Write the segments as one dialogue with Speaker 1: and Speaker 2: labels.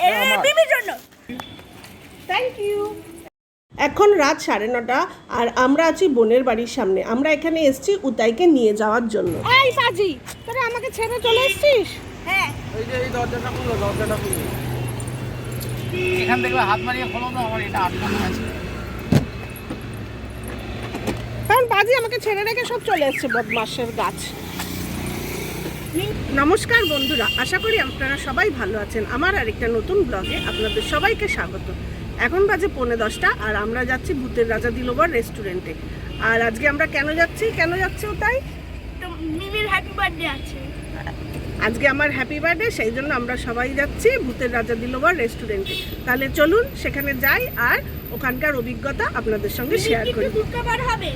Speaker 1: হ্যাঁ, এখন রাত সাড়ে নটা আর আমরা আছি বোনের বাড়ির সামনে। আমরা এখানে এসেছি উতাইকে নিয়ে যাওয়ার জন্য। আমাকে ছেড়ে চলে এসেছিস?
Speaker 2: হ্যাঁ।
Speaker 3: দরজাটা দরজাটা এখান থেকে হাত এটা
Speaker 1: কারণ বাজি আমাকে ছেড়ে রেখে সব চলে এসেছে বদমাসের গাছ। নমস্কার বন্ধুরা আশা করি আপনারা সবাই ভালো আছেন। আমার আরেকটা নতুন ব্লগে আপনাদের সবাইকে স্বাগত। এখন বাজে পৌনে দশটা আর আমরা যাচ্ছি ভূতের রাজা দিলোবার রেস্টুরেন্টে আর আজকে আমরা কেন যাচ্ছি? কেন যাচ্ছি তাই?
Speaker 2: মিমির হ্যাপি বার্থডে আছে।
Speaker 1: আজকে আমার হ্যাপি বার্থডে সেই জন্য আমরা সবাই যাচ্ছি ভূতের রাজা দিলোবার রেস্টুরেন্টে তাহলে চলুন সেখানে যাই আর ওখানকার অভিজ্ঞতা আপনাদের সঙ্গে শেয়ার করি।
Speaker 2: হবে।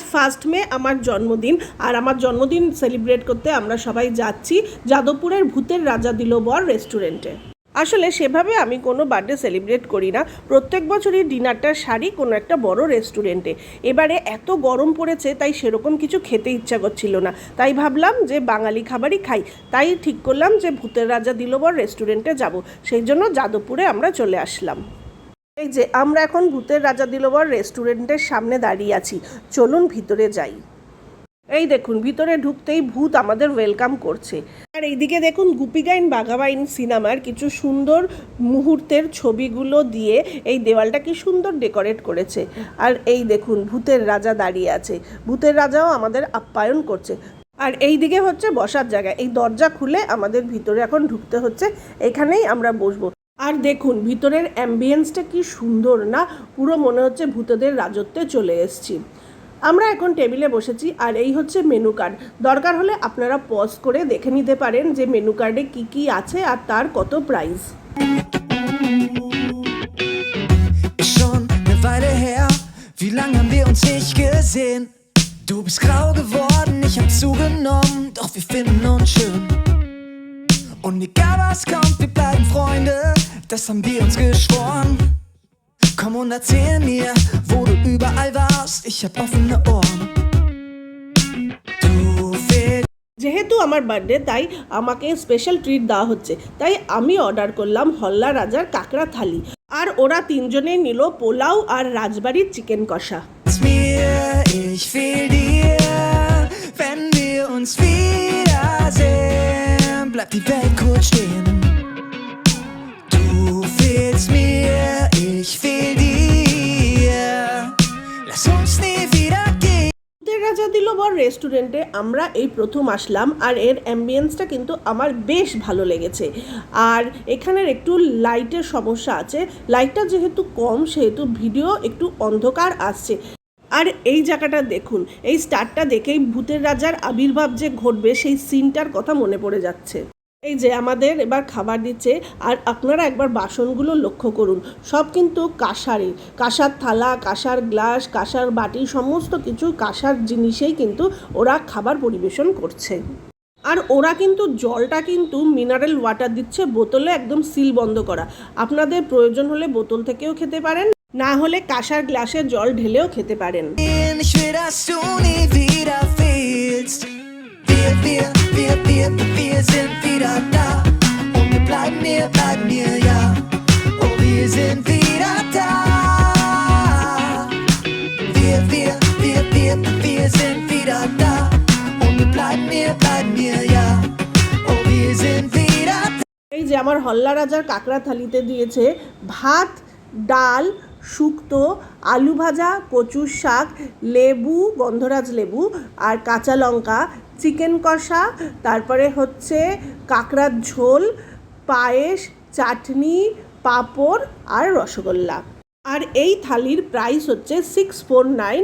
Speaker 1: আজ ফার্স্ট মে আমার জন্মদিন। আর আমার জন্মদিন সেলিব্রেট করতে আমরা সবাই যাচ্ছি যাদবপুরের ভূতের রাজা দিল বর রেস্টুরেন্টে আসলে সেভাবে আমি কোনো বার্থডে সেলিব্রেট করি না। প্রত্যেক বছরই ডিনারটা সারি কোনো একটা বড় রেস্টুরেন্টে এবারে এত গরম পড়েছে, তাই সেরকম কিছু খেতে ইচ্ছা করছিল না। তাই ভাবলাম যে বাঙালি খাবারই খাই। তাই ঠিক করলাম যে ভূতের রাজা দিলবর রেস্টুরেন্টে যাব। সেই জন্য যাদবপুরে আমরা চলে আসলাম। এই যে, আমরা এখন ভূতের রাজা দিলবর রেস্টুরেন্টের সামনে দাঁড়িয়ে আছি। চলুন ভিতরে যাই। এই দেখুন, ভিতরে ঢুকতেই ভূত আমাদের ওয়েলকাম করছে। আর এইদিকে দেখুন, গুপিগাইন বাঘাবাইন সিনেমার কিছু সুন্দর মুহূর্তের ছবিগুলো দিয়ে এই দেওয়ালটা কি সুন্দর ডেকোরেট করেছে। আর এই দেখুন, ভূতের রাজা দাঁড়িয়ে আছে। ভূতের রাজাও আমাদের আপ্যায়ন করছে। আর এই দিকে হচ্ছে বসার জায়গা। এই দরজা খুলে আমাদের ভিতরে এখন ঢুকতে হচ্ছে। এখানেই আমরা বসবো। আর দেখুন ভিতরের অ্যাম্বিয়েন্সটা কি সুন্দর না? পুরো মনে হচ্ছে ভূতদের রাজত্বে চলে এসেছি। আমরা এখন টেবিলে বসেছি আর এই হচ্ছে মেনু কার্ড দরকার হলে আপনারা পজ করে দেখে নিতে পারেন যে মেনু কার্ডে কি কি আছে আর তার কত price
Speaker 4: Du bist grau geworden, ich hab zugenommen, doch. Und egal was kommt, wir bleiben Freunde. Das haben wir uns geschworen. Komm und erzähl mir, wo du überall warst, ich hab offene Ohren.
Speaker 1: যেহেতু আমার birthday তাই আমাকে special treat দেওয়া হচ্ছে তাই আমি order করলাম হল্লা রাজার কাঁকড়া থালি আর ওরা তিনজনে নিল পোলাও আর রাজবাড়ির চিকেন কষা
Speaker 4: bleibt die Welt kurz stehen. Ich fehl dir. Lass uns nie wieder gehen.
Speaker 1: রাজা রেস্টুরেন্টে আমরা এই প্রথম আসলাম আর এর অ্যাম্বিয়েন্সটা কিন্তু আমার বেশ ভালো লেগেছে আর এখানের একটু লাইটের সমস্যা আছে লাইটটা যেহেতু কম, সেহেতু ভিডিও একটু অন্ধকার আসছে আর এই জায়গাটা দেখুন, এই স্টারটা দেখেই ভূতের রাজার আবির্ভাব যে ঘটবে, সেই সিনটার কথা মনে পড়ে যাচ্ছে এই যে আমাদের এবার খাবার দিচ্ছে, আর আপনারা একবার বাসনগুলো লক্ষ্য করুন। সব কিন্তু কাঁসারই। কাঁসার থালা, কাঁসার গ্লাস, কাঁসার বাটি, সমস্ত কিছু কাঁসার জিনিসেই কিন্তু ওরা খাবার পরিবেশন করছে। আর ওরা কিন্তু জলটা কিন্তু মিনারেল ওয়াটার দিচ্ছে, বোতলে একদম সিল বন্ধ করা। আপনাদের প্রয়োজন হলে বোতল থেকেও খেতে পারেন, না হলে কাঁসার গ্লাসে জল ঢেলেও খেতে পারেন।
Speaker 4: Wir, wir, wir, wir, wir sind wieder da. Und wir bleiben hier, bleiben hier, ja. Oh, wir sind wieder da. Wir, wir, wir, wir, wir sind wieder da. Und wir bleiben hier, bleiben hier, ja. Oh, wir sind wieder da.
Speaker 1: এই যে আমার হল্লা রাজার কাঁকড়া থালিতে দিয়েছে ভাত ডাল শুক্তো, আলু ভাজা, কচুর শাক, লেবু, গন্ধরাজ লেবু আর কাঁচা লঙ্কা, চিকেন কষা, তারপরে হচ্ছে কাঁকড়ার ঝোল, পায়েস, চাটনি, পাঁপড় আর রসগোল্লা। আর এই থালির প্রাইস হচ্ছে সিক্স ফোর নাইন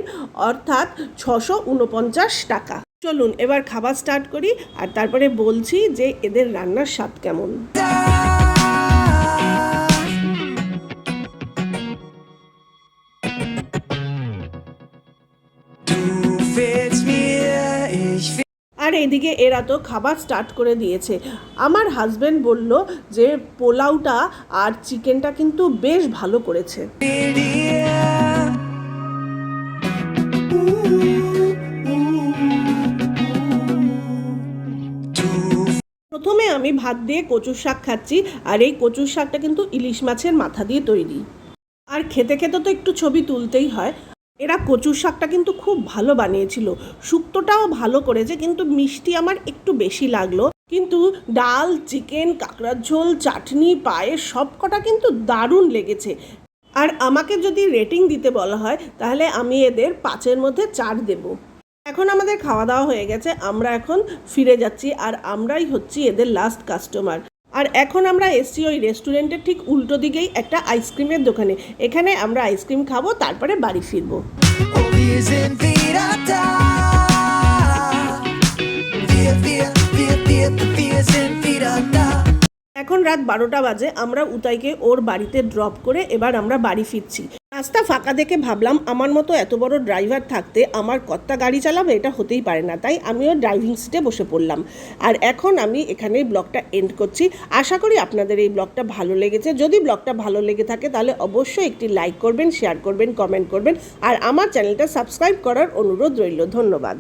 Speaker 1: অর্থাৎ ছশো উনপঞ্চাশ টাকা। চলুন এবার খাবার স্টার্ট করি আর তারপরে বলছি যে এদের রান্নার স্বাদ কেমন। আর এদিকে এরা তো খাবার স্টার্ট করে দিয়েছে। আমার হাজবেন্ড বলল যে, পোলাওটা আর চিকেনটা কিন্তু বেশ ভালো করেছে। প্রথমে আমি ভাত দিয়ে কচুর শাক খাচ্ছি, আর এই কচুর শাকটা কিন্তু ইলিশ মাছের মাথা দিয়ে তৈরি। আর খেতে খেতে তো একটু ছবি তুলতেই হয়। এরা কচুর শাকটা কিন্তু খুব ভালো বানিয়েছিল। শুক্তোটাও ভালো করেছে, কিন্তু মিষ্টি আমার একটু বেশি লাগল। কিন্তু ডাল, চিকেন, কাঁকড়ার ঝোল, চাটনি, পায়েস সব কটা কিন্তু দারুণ লেগেছে। আর আমাকে যদি রেটিং দিতে বলা হয়, তাহলে আমি এদের পাঁচের মধ্যে চার দেব। এখন আমাদের খাওয়া দাওয়া হয়ে গেছে, আমরা এখন ফিরে যাচ্ছি, আর আমরাই হচ্ছি এদের লাস্ট কাস্টমার আর এখন আমরা এসছি ওই রেস্টুরেন্টের ঠিক উল্টো দিকেই একটা আইসক্রিমের দোকানে এখানে আমরা আইসক্রিম খাব, তারপরে বাড়ি ফিরবো. এখন রাত বারোটা বাজে, আমরা উতাইকে ওর বাড়িতে ড্রপ করে এবার আমরা বাড়ি ফিরছি রাস্তা ফাঁকা দেখে ভাবলাম, আমার মতো এত বড় ড্রাইভার থাকতে আমার কর্তা গাড়ি চালাবে এটা হতেই পারে না। তাই আমিও ড্রাইভিং সিটে বসে পড়লাম। আর এখন আমি এখানেই ব্লগটা এন্ড করছি। আশা করি আপনাদের এই ব্লগটা ভালো লেগেছে। যদি ব্লগটা ভালো লেগে থাকে তাহলে অবশ্যই একটি লাইক করবেন শেয়ার করবেন কমেন্ট করবেন। আর আমার চ্যানেলটা সাবস্ক্রাইব করার অনুরোধ রইল। ধন্যবাদ।